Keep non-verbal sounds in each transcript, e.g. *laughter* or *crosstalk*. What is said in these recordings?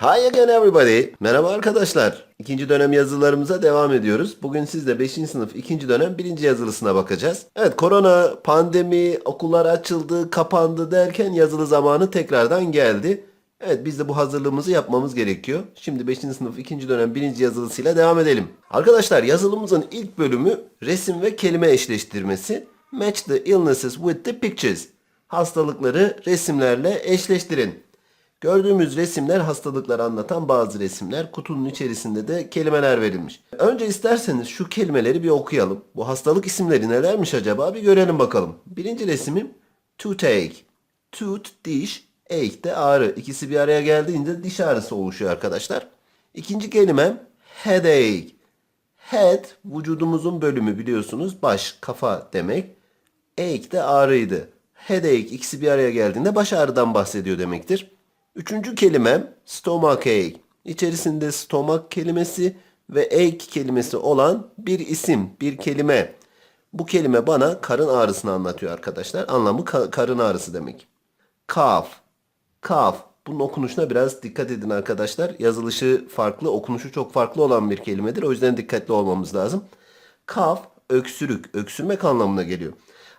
Hi again everybody. Merhaba arkadaşlar. İkinci dönem yazılarımıza devam ediyoruz. Bugün sizle 5. sınıf ikinci dönem birinci yazılısına bakacağız. Evet korona, pandemi, okullar açıldı, kapandı derken yazılı zamanı tekrardan geldi. Evet biz de bu hazırlığımızı yapmamız gerekiyor. Şimdi 5. sınıf ikinci dönem birinci yazılısıyla devam edelim. Arkadaşlar yazılımızın ilk bölümü resim ve kelime eşleştirmesi. Match the illnesses with the pictures. Hastalıkları resimlerle eşleştirin. Gördüğümüz resimler hastalıkları anlatan bazı resimler. Kutunun içerisinde de kelimeler verilmiş. Önce isterseniz şu kelimeleri bir okuyalım. Bu hastalık isimleri nelermiş acaba bir görelim bakalım. Birinci resimim toothache. Tooth diş, ache de ağrı. İkisi bir araya geldiğinde diş ağrısı oluşuyor arkadaşlar. İkinci kelimem headache. Head vücudumuzun bölümü biliyorsunuz. Baş, kafa demek. Ache de ağrıydı. Headache ikisi bir araya geldiğinde baş ağrıdan bahsediyor demektir. Üçüncü kelimem stomachache. İçerisinde stomak kelimesi ve ache kelimesi olan bir isim, bir kelime. Bu kelime bana karın ağrısını anlatıyor arkadaşlar. Anlamı ka- karın ağrısı demek. Cough. Cough. Bunun okunuşuna biraz dikkat edin arkadaşlar. Yazılışı farklı, okunuşu çok farklı olan bir kelimedir. O yüzden dikkatli olmamız lazım. Cough, öksürük, öksürmek anlamına geliyor.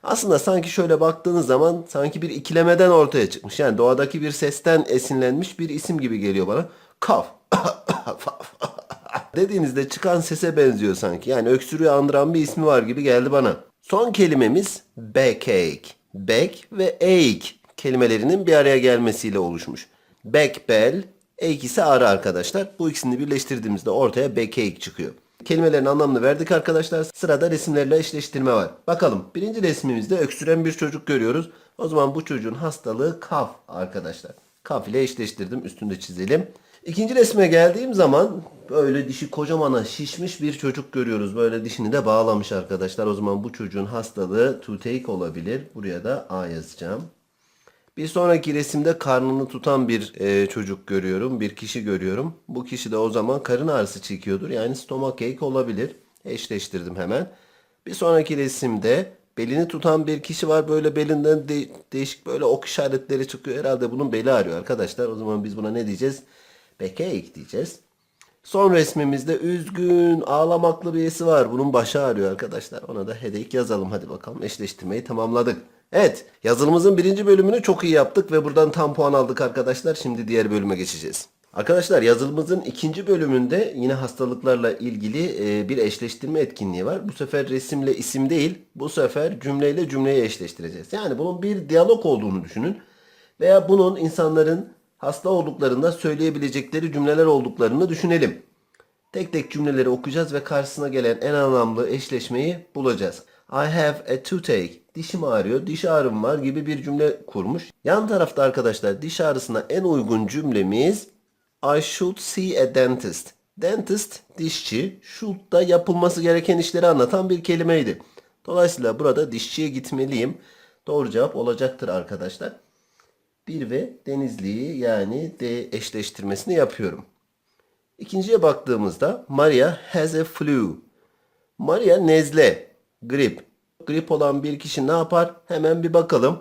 Aslında sanki şöyle baktığınız zaman sanki bir ikilemeden ortaya çıkmış. Yani doğadaki bir sesten esinlenmiş bir isim gibi geliyor bana. Cough. *laughs* Dediğinizde çıkan sese benziyor sanki. Yani öksürüğü andıran bir ismi var gibi geldi bana. Son kelimemiz backache. Back ve ache kelimelerinin bir araya gelmesiyle oluşmuş. Back bell, ache ise ağrı arkadaşlar. Bu ikisini birleştirdiğimizde ortaya backache çıkıyor. Kelimelerin anlamını verdik arkadaşlar. Sırada resimlerle eşleştirme var. Bakalım birinci resmimizde öksüren bir çocuk görüyoruz. O zaman bu çocuğun hastalığı kaf arkadaşlar. Kaf ile eşleştirdim. Üstünde çizelim. İkinci resme geldiğim zaman böyle dişi kocamana şişmiş bir çocuk görüyoruz. Böyle dişini de bağlamış arkadaşlar. O zaman bu çocuğun hastalığı toothache olabilir. Buraya da A yazacağım. Bir sonraki resimde karnını tutan bir e, çocuk görüyorum. Bir kişi görüyorum. Bu kişi de o zaman karın ağrısı çekiyordur. Yani stomachache olabilir. Eşleştirdim hemen. Bir sonraki resimde belini tutan bir kişi var. Böyle belinden de- değişik böyle ok işaretleri çıkıyor. Herhalde bunun beli ağrıyor arkadaşlar. O zaman biz buna ne diyeceğiz? Backache diyeceğiz. Son resmimizde üzgün, ağlamaklı birisi var. Bunun başı ağrıyor arkadaşlar. Ona da headache yazalım. Hadi bakalım eşleştirmeyi tamamladık. Evet, yazılımızın birinci bölümünü çok iyi yaptık ve buradan tam puan aldık arkadaşlar. Şimdi diğer bölüme geçeceğiz. Arkadaşlar yazılımızın ikinci bölümünde yine hastalıklarla ilgili e, bir eşleştirme etkinliği var. Bu sefer resimle isim değil, bu sefer cümleyle cümleyi eşleştireceğiz. Yani bunun bir diyalog olduğunu düşünün. Veya bunun insanların hasta olduklarında söyleyebilecekleri cümleler olduklarını düşünelim. Tek tek cümleleri okuyacağız ve karşısına gelen en anlamlı eşleşmeyi bulacağız. I have a toothache. Dişim ağrıyor, diş ağrım var gibi bir cümle kurmuş. Yan tarafta arkadaşlar diş ağrısına en uygun cümlemiz I should see a dentist. Dentist dişçi, should da yapılması gereken işleri anlatan bir kelimeydi. Dolayısıyla burada dişçiye gitmeliyim. Doğru cevap olacaktır arkadaşlar. Bir ve denizliği yani D eşleştirmesini yapıyorum. İkinciye baktığımızda Maria has a flu. Maria nezle, grip. Grip olan bir kişi ne yapar? Hemen bir bakalım.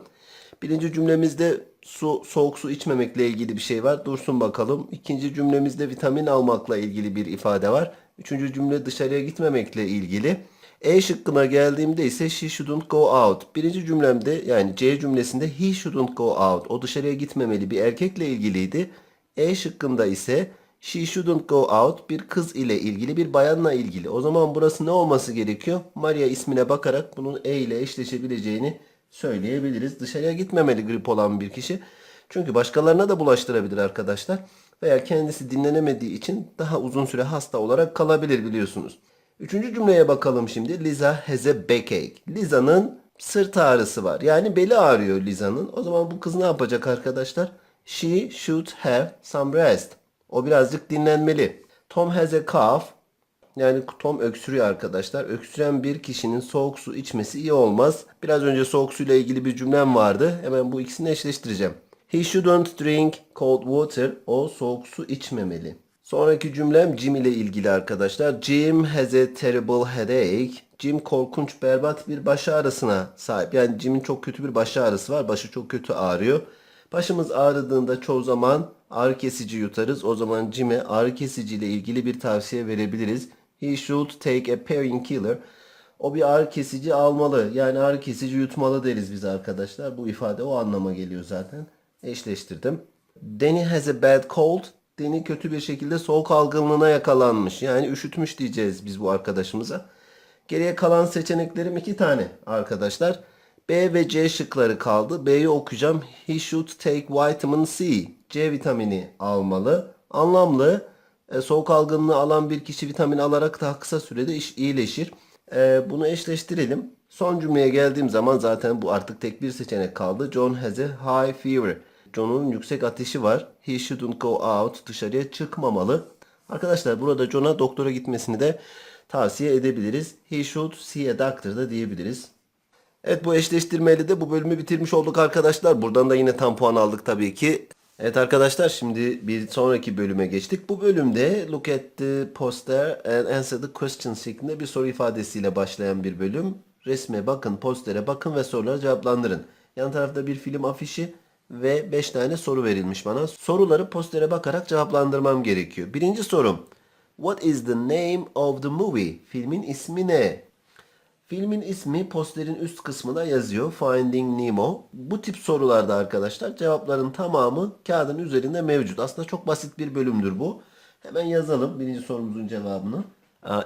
Birinci cümlemizde su, soğuk su içmemekle ilgili bir şey var. Dursun bakalım. İkinci cümlemizde vitamin almakla ilgili bir ifade var. Üçüncü cümle dışarıya gitmemekle ilgili. E şıkkına geldiğimde ise she shouldn't go out. Birinci cümlemde yani C cümlesinde he shouldn't go out. O dışarıya gitmemeli bir erkekle ilgiliydi. E şıkkında ise she shouldn't go out bir kız ile ilgili bir bayanla ilgili. O zaman burası ne olması gerekiyor? Maria ismine bakarak bunun E ile eşleşebileceğini söyleyebiliriz. Dışarıya gitmemeli grip olan bir kişi. Çünkü başkalarına da bulaştırabilir arkadaşlar. Veya kendisi dinlenemediği için daha uzun süre hasta olarak kalabilir biliyorsunuz. Üçüncü cümleye bakalım şimdi. Liza has a backache. Liza'nın sırt ağrısı var. Yani beli ağrıyor Liza'nın. O zaman bu kız ne yapacak arkadaşlar? She should have some rest. O birazcık dinlenmeli. Tom has a cough. Yani Tom öksürüyor arkadaşlar. Öksüren bir kişinin soğuk su içmesi iyi olmaz. Biraz önce soğuk suyla ilgili bir cümlem vardı. Hemen bu ikisini eşleştireceğim. He shouldn't drink cold water. O soğuk su içmemeli. Sonraki cümlem Jim ile ilgili arkadaşlar. Jim has a terrible headache. Jim korkunç berbat bir baş ağrısına sahip. Yani Jim'in çok kötü bir baş ağrısı var. Başı çok kötü ağrıyor. Başımız ağrıdığında çoğu zaman ağrı kesici yutarız. O zaman Jim'e ağrı kesici ile ilgili bir tavsiye verebiliriz. He should take a painkiller. O bir ağrı kesici almalı. Yani ağrı kesici yutmalı deriz biz arkadaşlar. Bu ifade o anlama geliyor zaten. Eşleştirdim. Danny has a bad cold. Danny kötü bir şekilde soğuk algınlığına yakalanmış. Yani üşütmüş diyeceğiz biz bu arkadaşımıza. Geriye kalan seçeneklerim iki tane arkadaşlar. B ve C şıkları kaldı. B'yi okuyacağım. He should take vitamin C. C vitamini almalı. Anlamlı. E, soğuk algınlığı alan bir kişi vitamin alarak daha kısa sürede iş, iyileşir. E, bunu eşleştirelim. Son cümleye geldiğim zaman zaten bu artık tek bir seçenek kaldı. John has a high fever. John'un yüksek ateşi var. He shouldn't go out. Dışarıya çıkmamalı. Arkadaşlar burada John'a doktora gitmesini de tavsiye edebiliriz. He should see a doctor da diyebiliriz. Evet bu eşleştirmeyle de bu bölümü bitirmiş olduk arkadaşlar. Buradan da yine tam puan aldık tabii ki. Evet arkadaşlar şimdi bir sonraki bölüme geçtik. Bu bölümde look at the poster and answer the question şeklinde bir soru ifadesiyle başlayan bir bölüm. Resme bakın, postere bakın ve soruları cevaplandırın. Yan tarafta bir film afişi ve 5 tane soru verilmiş bana. Soruları postere bakarak cevaplandırmam gerekiyor. Birinci sorum. What is the name of the movie? Filmin ismi ne? Filmin ismi posterin üst kısmına yazıyor. Finding Nemo. Bu tip sorularda arkadaşlar cevapların tamamı kağıdın üzerinde mevcut. Aslında çok basit bir bölümdür bu. Hemen yazalım birinci sorumuzun cevabını.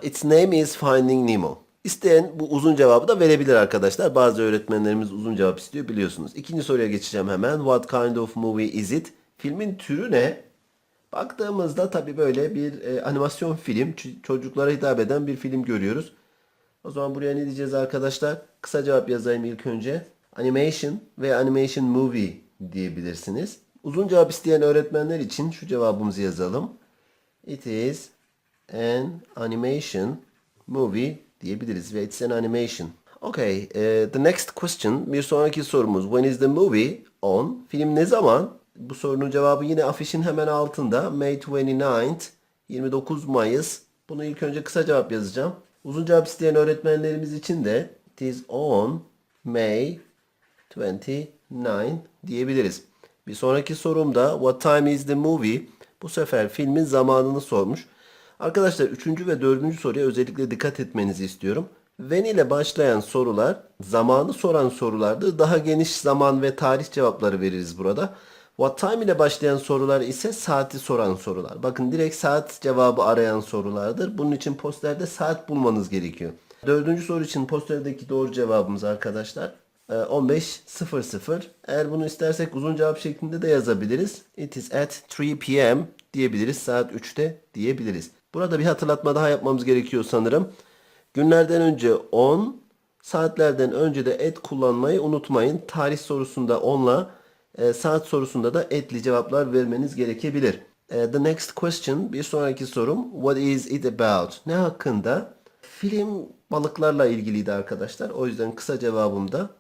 Its name is Finding Nemo. İsteyen bu uzun cevabı da verebilir arkadaşlar. Bazı öğretmenlerimiz uzun cevap istiyor biliyorsunuz. İkinci soruya geçeceğim hemen. What kind of movie is it? Filmin türü ne? Baktığımızda tabii böyle bir e, animasyon film, çocuklara hitap eden bir film görüyoruz. O zaman buraya ne diyeceğiz arkadaşlar? Kısa cevap yazayım ilk önce. Animation ve animation movie diyebilirsiniz. Uzun cevap isteyen öğretmenler için şu cevabımızı yazalım. It is an animation movie diyebiliriz ve it's an animation. Okay, eh, the next question, bir sonraki sorumuz. When is the movie on? Film ne zaman? Bu sorunun cevabı yine afişin hemen altında. May 29th, 29 Mayıs. Bunu ilk önce kısa cevap yazacağım. Uzun cevap isteyen öğretmenlerimiz için de it is on May 29 diyebiliriz. Bir sonraki sorumda what time is the movie? Bu sefer filmin zamanını sormuş. Arkadaşlar 3. ve 4. soruya özellikle dikkat etmenizi istiyorum. When ile başlayan sorular zamanı soran sorulardır. Daha geniş zaman ve tarih cevapları veririz burada. What time ile başlayan sorular ise saati soran sorular. Bakın direkt saat cevabı arayan sorulardır. Bunun için posterde saat bulmanız gerekiyor. Dördüncü soru için posterdeki doğru cevabımız arkadaşlar e, 15.00. Eğer bunu istersek uzun cevap şeklinde de yazabiliriz. It is at 3 p.m. diyebiliriz. Saat 3'te diyebiliriz. Burada bir hatırlatma daha yapmamız gerekiyor sanırım. Günlerden önce 10, saatlerden önce de et kullanmayı unutmayın. Tarih sorusunda 10'la, e, saat sorusunda da etli cevaplar vermeniz gerekebilir. E, the next question, bir sonraki sorum. What is it about? Ne hakkında? Film balıklarla ilgiliydi arkadaşlar. O yüzden kısa cevabımda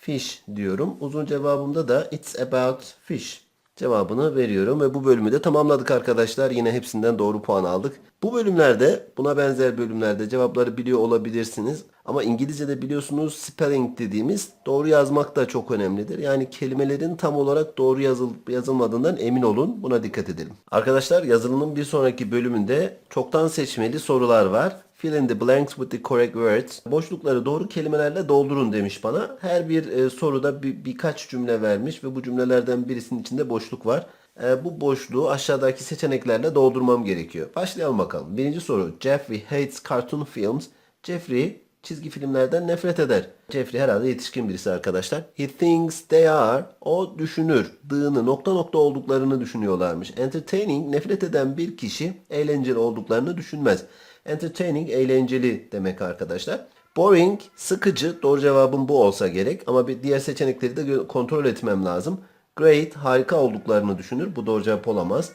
fish diyorum. Uzun cevabımda da it's about fish cevabını veriyorum ve bu bölümü de tamamladık arkadaşlar. Yine hepsinden doğru puan aldık. Bu bölümlerde buna benzer bölümlerde cevapları biliyor olabilirsiniz. Ama İngilizce'de biliyorsunuz spelling dediğimiz doğru yazmak da çok önemlidir. Yani kelimelerin tam olarak doğru yazıl yazılmadığından emin olun. Buna dikkat edelim. Arkadaşlar yazılımın bir sonraki bölümünde çoktan seçmeli sorular var. Fill in the blanks with the correct words. Boşlukları doğru kelimelerle doldurun demiş bana. Her bir e, soruda bir, birkaç cümle vermiş ve bu cümlelerden birisinin içinde boşluk var. E, bu boşluğu aşağıdaki seçeneklerle doldurmam gerekiyor. Başlayalım bakalım. Birinci soru. Jeffrey hates cartoon films. Jeffrey çizgi filmlerden nefret eder. Jeffrey herhalde yetişkin birisi arkadaşlar. He thinks they are. O düşünür. Dığını nokta nokta olduklarını düşünüyorlarmış. Entertaining nefret eden bir kişi eğlenceli olduklarını düşünmez. Entertaining eğlenceli demek arkadaşlar. Boring sıkıcı doğru cevabım bu olsa gerek ama bir diğer seçenekleri de kontrol etmem lazım. Great harika olduklarını düşünür. Bu doğru cevap olamaz.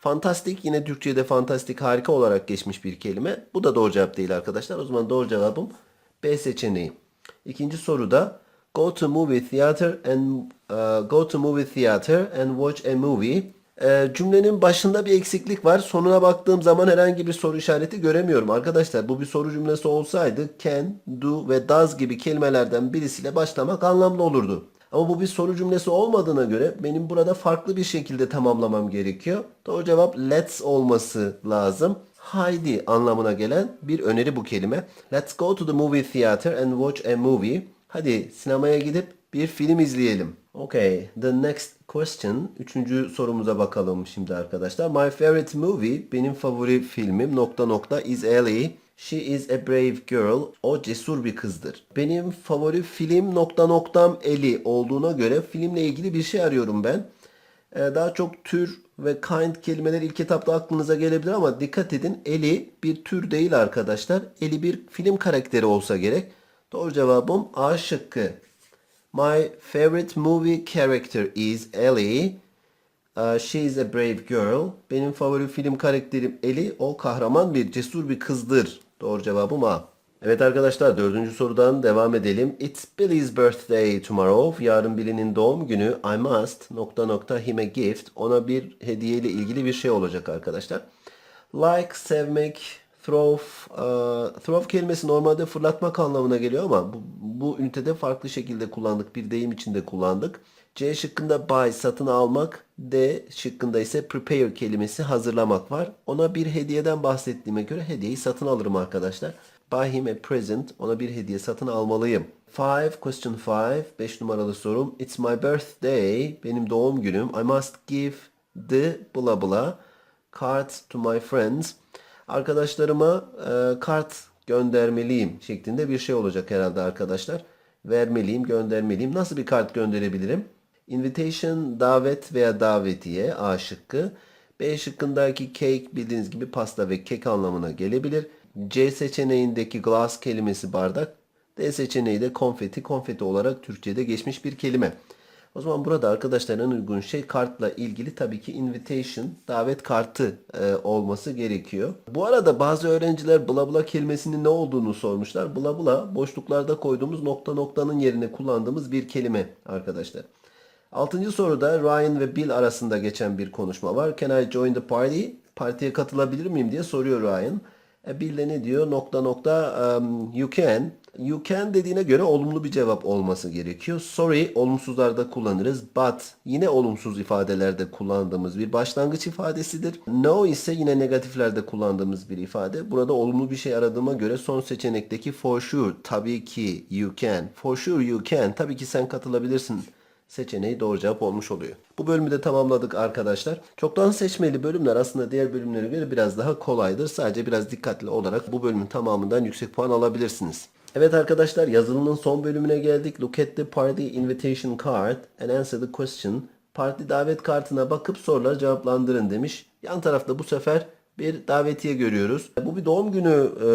Fantastik yine Türkçe'de fantastik harika olarak geçmiş bir kelime. Bu da doğru cevap değil arkadaşlar. O zaman doğru cevabım B seçeneği. İkinci soruda go to movie theater and uh, go to movie theater and watch a movie. Ee, cümlenin başında bir eksiklik var. Sonuna baktığım zaman herhangi bir soru işareti göremiyorum. Arkadaşlar bu bir soru cümlesi olsaydı can, do ve does gibi kelimelerden birisiyle başlamak anlamlı olurdu. Ama bu bir soru cümlesi olmadığına göre benim burada farklı bir şekilde tamamlamam gerekiyor. Doğru cevap let's olması lazım. Haydi anlamına gelen bir öneri bu kelime. Let's go to the movie theater and watch a movie. Hadi sinemaya gidip bir film izleyelim. Okay, the next question. Üçüncü sorumuza bakalım şimdi arkadaşlar. My favorite movie, benim favori filmim nokta nokta is Ellie. She is a brave girl. O cesur bir kızdır. Benim favori film nokta noktam Ellie olduğuna göre filmle ilgili bir şey arıyorum ben. Ee, daha çok tür ve kind kelimeler ilk etapta aklınıza gelebilir ama dikkat edin Ellie bir tür değil arkadaşlar. Ellie bir film karakteri olsa gerek. Doğru cevabım A şıkkı. My favorite movie character is Ellie. Uh, she is a brave girl. Benim favori film karakterim Ellie. O kahraman bir, cesur bir kızdır. Doğru cevabım A. Evet arkadaşlar dördüncü sorudan devam edelim. It's Billy's birthday tomorrow. Yarın Billy'nin doğum günü. I must nokta nokta him a gift. Ona bir hediye ile ilgili bir şey olacak arkadaşlar. Like, sevmek, throw. Uh, throw kelimesi normalde fırlatmak anlamına geliyor ama bu, bu ünitede farklı şekilde kullandık. Bir deyim içinde kullandık. C şıkkında buy satın almak, D şıkkında ise prepare kelimesi hazırlamak var. Ona bir hediyeden bahsettiğime göre hediyeyi satın alırım arkadaşlar. Buy him a present. Ona bir hediye satın almalıyım. 5 question 5 5 numaralı sorum. It's my birthday. Benim doğum günüm. I must give the blah blah card to my friends. Arkadaşlarıma e, kart göndermeliyim şeklinde bir şey olacak herhalde arkadaşlar. Vermeliyim, göndermeliyim. Nasıl bir kart gönderebilirim? Invitation, davet veya davetiye A şıkkı. B şıkkındaki cake bildiğiniz gibi pasta ve kek anlamına gelebilir. C seçeneğindeki glass kelimesi bardak. D seçeneği de konfeti, konfeti olarak Türkçe'de geçmiş bir kelime. O zaman burada arkadaşlar en uygun şey kartla ilgili tabii ki invitation, davet kartı e, olması gerekiyor. Bu arada bazı öğrenciler bla bla kelimesinin ne olduğunu sormuşlar. Bla bla boşluklarda koyduğumuz nokta noktanın yerine kullandığımız bir kelime arkadaşlar. Altıncı soruda Ryan ve Bill arasında geçen bir konuşma var. Can I join the party? Partiye katılabilir miyim diye soruyor Ryan. E, Bill de ne diyor? Nokta nokta um, you can. You can dediğine göre olumlu bir cevap olması gerekiyor. Sorry olumsuzlarda kullanırız. But yine olumsuz ifadelerde kullandığımız bir başlangıç ifadesidir. No ise yine negatiflerde kullandığımız bir ifade. Burada olumlu bir şey aradığıma göre son seçenekteki for sure tabii ki you can. For sure you can. Tabii ki sen katılabilirsin seçeneği doğru cevap olmuş oluyor. Bu bölümü de tamamladık arkadaşlar. Çoktan seçmeli bölümler aslında diğer bölümlere göre biraz daha kolaydır. Sadece biraz dikkatli olarak bu bölümün tamamından yüksek puan alabilirsiniz. Evet arkadaşlar yazılının son bölümüne geldik. Look at the party invitation card and answer the question. Parti davet kartına bakıp soruları cevaplandırın demiş. Yan tarafta bu sefer bir davetiye görüyoruz. Bu bir doğum günü e,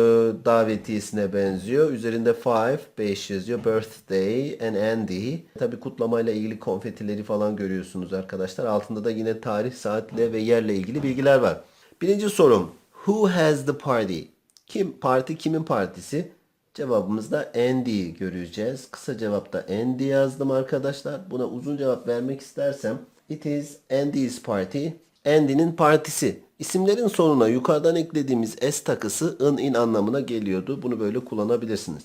davetiyesine benziyor. Üzerinde 5, 5 yazıyor. Birthday and Andy. Tabi kutlamayla ilgili konfetileri falan görüyorsunuz arkadaşlar. Altında da yine tarih, saatle ve yerle ilgili bilgiler var. Birinci sorum. Who has the party? Kim? Parti kimin partisi? Cevabımızda Andy göreceğiz. Kısa cevapta Andy yazdım arkadaşlar. Buna uzun cevap vermek istersem It is Andy's party. Andy'nin partisi. İsimlerin sonuna yukarıdan eklediğimiz s takısı ın in anlamına geliyordu. Bunu böyle kullanabilirsiniz.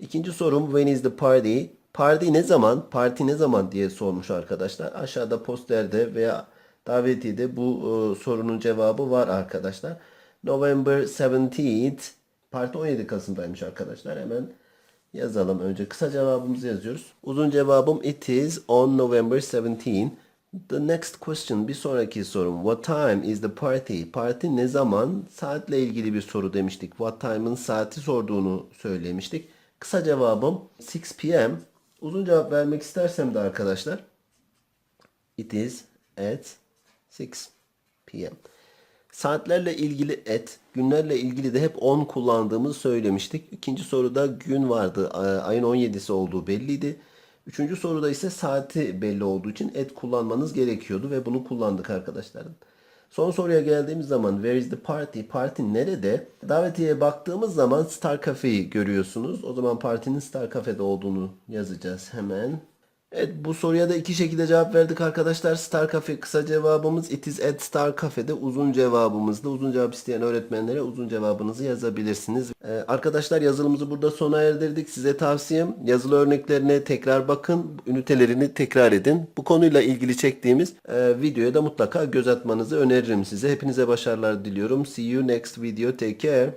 İkinci sorum when is the party? Parti ne zaman? Parti ne zaman diye sormuş arkadaşlar. Aşağıda posterde veya davetiyede bu e, sorunun cevabı var arkadaşlar. November 17th. Parti 17 Kasım'daymış arkadaşlar. Hemen yazalım. Önce kısa cevabımızı yazıyoruz. Uzun cevabım it is on November 17. The next question bir sonraki sorum. What time is the party? Parti ne zaman? Saatle ilgili bir soru demiştik. What time'ın saati sorduğunu söylemiştik. Kısa cevabım 6 p.m. Uzun cevap vermek istersem de arkadaşlar it is at 6 p.m. Saatlerle ilgili et, günlerle ilgili de hep 10 kullandığımızı söylemiştik. İkinci soruda gün vardı. Ayın 17'si olduğu belliydi. Üçüncü soruda ise saati belli olduğu için et kullanmanız gerekiyordu ve bunu kullandık arkadaşlar. Son soruya geldiğimiz zaman where is the party? Parti nerede? Davetiye baktığımız zaman Star Cafe'yi görüyorsunuz. O zaman partinin Star Cafe'de olduğunu yazacağız hemen. Evet bu soruya da iki şekilde cevap verdik arkadaşlar. Star Cafe kısa cevabımız it is at Star Cafe'de uzun cevabımızda. Uzun cevap isteyen öğretmenlere uzun cevabınızı yazabilirsiniz. Ee, arkadaşlar yazılımızı burada sona erdirdik. Size tavsiyem yazılı örneklerine tekrar bakın. Ünitelerini tekrar edin. Bu konuyla ilgili çektiğimiz e, videoya da mutlaka göz atmanızı öneririm size. Hepinize başarılar diliyorum. See you next video. Take care.